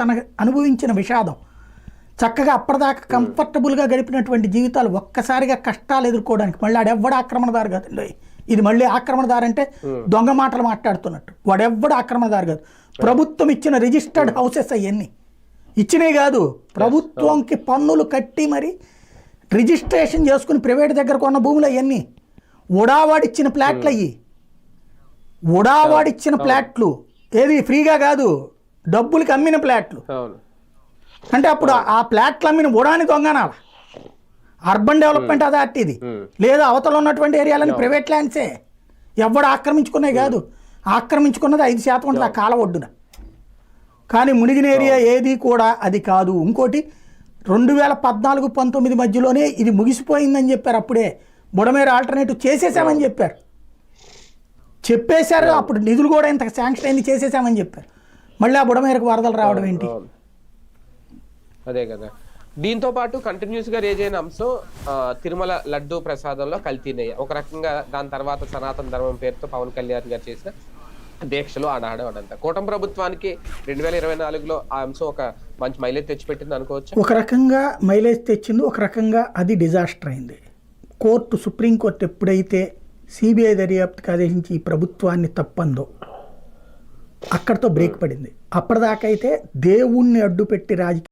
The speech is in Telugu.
తన అనుభవించిన విషాదం. చక్కగా అప్పటిదాకా కంఫర్టబుల్గా గడిపినటువంటి జీవితాలు ఒక్కసారిగా కష్టాలు ఎదుర్కోవడానికి మళ్ళీ ఆడెవ్వడు ఆక్రమణదారు కాదండి ఇది మళ్ళీ ఆక్రమణదారు అంటే దొంగ మాటలు మాట్లాడుతున్నట్టు. వాడెవ్వడు ఆక్రమణదారు కాదు. ప్రభుత్వం ఇచ్చిన రిజిస్టర్డ్ హౌసెస్ అవన్నీ. ఇచ్చినవి కాదు. ప్రభుత్వంకి పన్నులు కట్టి మరి రిజిస్ట్రేషన్ చేసుకుని ప్రైవేట్ దగ్గర కొన్న భూములు అవన్నీ. ఉడావాడిచ్చిన ప్లాట్లు అయ్యి. ఉడావాడిచ్చిన ప్లాట్లు. ఏది ఫ్రీగా కాదు. డబ్బులకి అమ్మిన ప్లాట్లు. అంటే అప్పుడు ఆ ప్లాట్లు అమ్మిన ఉడాని దొంగనాల. Urban development అథారిటీది. లేదా అవతల ఉన్నటువంటి ఏరియాలని ప్రైవేట్ ల్యాండ్సే. ఎవడు ఆక్రమించుకునే కాదు. ఆక్రమించుకున్నది ఐదు శాతం ఉంటుంది ఆ కాల ఒడ్డున. కానీ మునిగిన ఏరియా ఏది కూడా అది కాదు. ఇంకోటి రెండు వేల పద్నాలుగు పంతొమ్మిది మధ్యలోనే ఇది ముగిసిపోయిందని చెప్పారు అప్పుడే. బుడమేరు ఆల్టర్నేటివ్ చేసేసామని చెప్పారు. చెప్పేశారు అప్పుడు నిధులు కూడా ఇంత శాంక్షన్ అయింది చేసేసామని చెప్పారు. మళ్ళీ ఆ బుడమేరకు వరదలు రావడం ఏంటి. అదే కదా. దీంతో పాటు కంటిన్యూస్గా రేజ్ అయిన అంశం తిరుమల లడ్డు ప్రసాదంలో కల్తీనయ్య. ఒక రకంగా దాని తర్వాత సనాతన ధర్మం పేరుతో పవన్ కళ్యాణ్ గారు చేసిన దీక్షలు ఆనాడు అనంత కూటమి ప్రభుత్వానికి రెండు వేల ఇరవై నాలుగులో ఆ అంశం ఒక మంచి మైలేజ్ తెచ్చిపెట్టింది అనుకోవచ్చు? ఒక రకంగా మైలేజ్ తెచ్చింది ఒక రకంగా అది డిజాస్టర్ అయింది. కోర్టు సుప్రీంకోర్టు ఎప్పుడైతే సిబిఐ దర్యాప్తుకు ఆదేశించి ఈ ప్రభుత్వాన్ని తప్పందో అక్కడితో బ్రేక్ పడింది. అప్పటిదాకా అయితే దేవుణ్ణి అడ్డుపెట్టి రాజకీయ